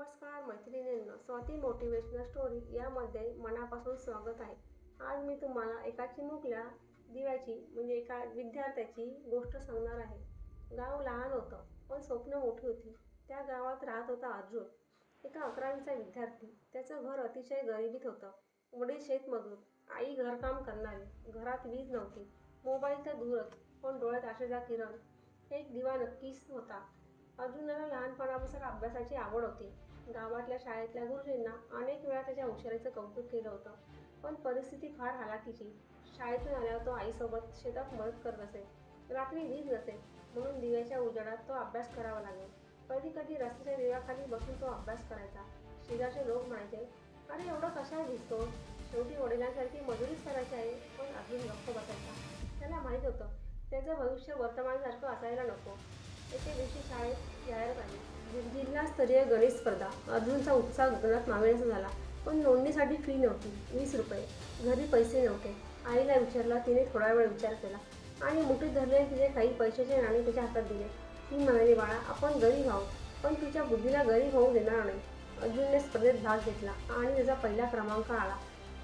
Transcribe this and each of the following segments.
नमस्कार मैत्रिणींनो. Swati motivational story यामध्ये मनापासून स्वागत आहे. आज मी तुम्हाला एका चिमुकल्या दिव्याची म्हणजे एका विद्यार्थ्याची गोष्ट सांगणार आहे. गाव लहान होतं पण स्वप्न मोठी होती. त्या गावात राहत होता अर्जुन एका अकरावीचा विद्यार्थी. त्याचं घर अतिशय गरिबीत होतं. वडील शेतमजूर आई घरकाम करणारी घरात वीज नव्हती. मोबाईल तर दूरच पण डोळ्यात आशेचा किरण. एक दिवा नक्कीच होता. अर्जुनाला लहानपणापासून अभ्यासाची आवड होती. गावातल्या शाळेतल्या गुरुजींना अनेक वेळा त्याच्या हुशारीचं कौतुक केलं होतं. पण परिस्थिती फार हालाकीची. शाळेतून आल्यावर तो आईसोबत शेतात मदत करत असे. रात्री वीज नसे. म्हणून दिव्याच्या उजेडात तो अभ्यास करावा लागेल. कधी कधी रस्त्याच्या दिव्याखाली बसून तो अभ्यास करायचा. शेजारचे लोक म्हणायचे अरे एवढं कशाला भिजतो शेवटी वडिलांसारखी मजुरीच करायची आहे. पण अजून गप्प बसायचा. त्याला माहीत होतं त्याचं भविष्य वर्तमानसारखं असायला नको. येथे दिवशी शाळेत जाहीर पाहिजे म्हणजे जिल्हास्तरीय गणित स्पर्धा. अर्जुनचा उत्साह गगनात मावेनासा झाला. पण नोंदणीसाठी फी नव्हती. वीस रुपये. घरी पैसे नव्हते. आईला विचारला तिने थोडा वेळ विचार केला. आणि मुठीत धरले तिने काही पैशाचे नाणे त्याच्या हातात दिले. ती म्हणाली बाळा आपण गरीब आहोत. पण तुझ्या बुद्धीला गरीब होऊ देणार नाही. अर्जुनने स्पर्धेत भाग घेतला आणि त्याचा पहिला क्रमांक आला.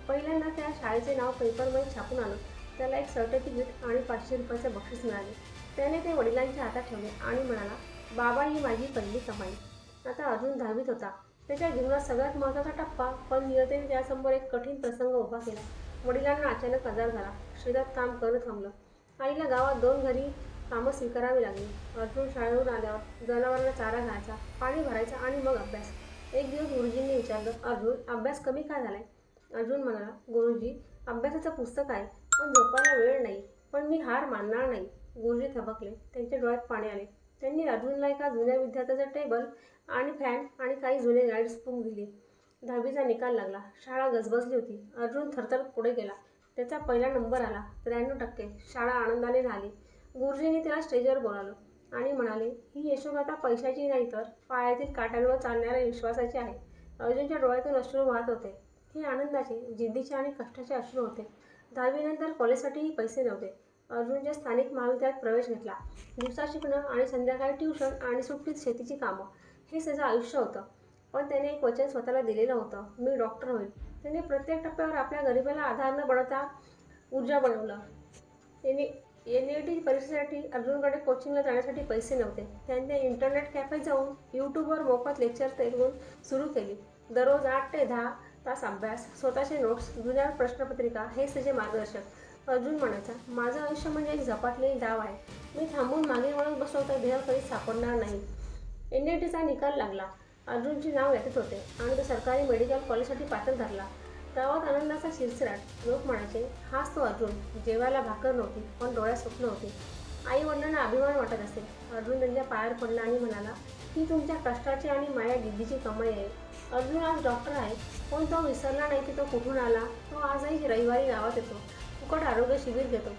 पहिल्यांदा त्या शाळेचे नाव पेपरमध्ये छापून आलं. त्याला एक सर्टिफिकेट आणि पाचशे रुपयाचे बक्षीस मिळाले. त्याने ते वडिलांच्या हातात ठेवले आणि म्हणाला बाबा ही माझी पहिली कमाई. आता अर्जुन दहावीत होता. त्याच्या जीवनात सगळ्यात महत्त्वाचा टप्पा पण नियतीने त्यासमोर एक कठीण प्रसंग उभा केला. वडिलांना अचानक आजार झाला. शेतात काम करणं थांबलं. आईला गावात दोन घरी कामं स्वीकारावी लागली. अर्जुन शाळेवरून आल्यावर जनावरांना चारा घालायचा पाणी भरायचा आणि मग अभ्यास. एक दिवस गुरुजींनी विचारलं अर्जुन अभ्यास कमी का झालाय? अर्जुन म्हणाला गुरुजी अभ्यासाचं पुस्तक आहे. पण झोपायला वेळ नाही. पण मी हार मानणार नाही. गुरुजी थबकले. त्यांच्या डोळ्यात पाणी आले. त्यांनी अर्जुनला एका जुन्या विद्यार्थ्याचा टेबल आणि फॅन आणि काही जुने गाईड्स बुक दिली. दहावीचा निकाल लागला. शाळा गजबजली होती. अर्जुन थरथर पुढे गेला. त्याचा पहिला नंबर आला. त्र्याण्णव टक्के. शाळा आनंदाने झाली गुरुजींनी त्याला स्टेजवर बोलावलं आणि म्हणाले ही यशोगाथा पैशाची नाही तर पायातील काट्यांवर चालणाऱ्या विश्वासाची आहे. अर्जुनच्या डोळ्यातून अश्रू वाहत होते. हे आनंदाचे जिद्दीचे आणि कष्टाचे अश्रू होते. दहावीनंतर कॉलेजसाठीही पैसे नव्हते. अर्जुनच्या स्थानिक महाविद्यालयात प्रवेश घेतला. दिवसा शिकणं आणि संध्याकाळी ट्युशन आणि सुट्टीत शेतीची कामं. हे त्याचं आयुष्य होतं. पण त्याने एक वचन स्वतःला दिलेलं होतं. मी डॉक्टर होईल त्याने प्रत्येक टप्प्यावर आपल्या गरिबाला आधार न बनवता ऊर्जा बनवलं. त्याने एन ई टी परीक्षेसाठी अर्जुनकडे कोचिंगला जाण्यासाठी पैसे नव्हते. त्याने इंटरनेट कॅफे जाऊन यूट्यूबवर मोफत लेक्चर ऐकून सुरू केली. दररोज आठ ते दहा तास अभ्यास स्वतःचे नोट्स जुन्या प्रश्नपत्रिका हेच त्याचे मार्गदर्शक. अर्जुन म्हणायचा माझं आयुष्य म्हणजे एक झपाटलेली डाव आहे. मी थांबून मागे वळत बसलो तर देह कधीच सापडणार नाही. एन डी टीचा निकाल लागला. अर्जुनचे नाव यादीत होते आणि तो सरकारी मेडिकल कॉलेजसाठी पात्र धरला गावात आनंदाचा शिरसिराट लोक म्हणायचे हाच तो अर्जुन. जेवायला भाकर नव्हती पण डोळ्यात स्वप्न होती. आई वडिलांना अभिमान वाटत असे. अर्जुन त्यांच्या पायावर पडला आणि म्हणाला ही तुमच्या कष्टाची आणि माझ्या दिदीची कमाई आहे. अर्जुन आज डॉक्टर आहे. पण तो विसरला नाही की तो कुठून आला? तो आजही रविवारी गावात येतो. फुकट आरोग्य शिबिर घेतो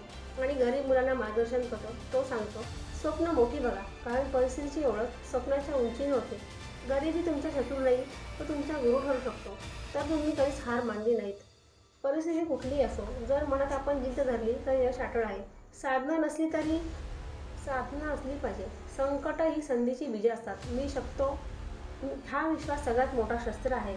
आणि गरीब मुलांना मार्गदर्शन करतो. तो सांगतो स्वप्न मोठी बघा. कारण परिस्थितीची ओळख स्वप्नाच्या उंचीने होते. गरिबी तुमचा शत्रू नाही तो तुमचा गुरु ठरू शकतो तर तुम्ही कधीच हार मानली नाहीत. परिस्थिती कुठलीही असो. जर मनात आपण जिद्द धरली तर यश अटळ आहे. साधना नसली तरी साधना असली पाहिजे. संकट ही संधीची बीजे असतात. मी शकतो हा विश्वास सगळ्यात मोठा शस्त्र आहे.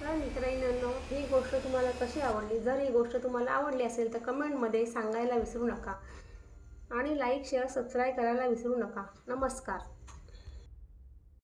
तर मित्रांनो ही गोष्ट तुम्हाला कशी आवडली? जर ही गोष्ट तुम्हाला आवडली असेल तर कमेंटमध्ये सांगायला विसरू नका. आणि लाईक शेअर सबस्क्राईब करायला विसरू नका. नमस्कार.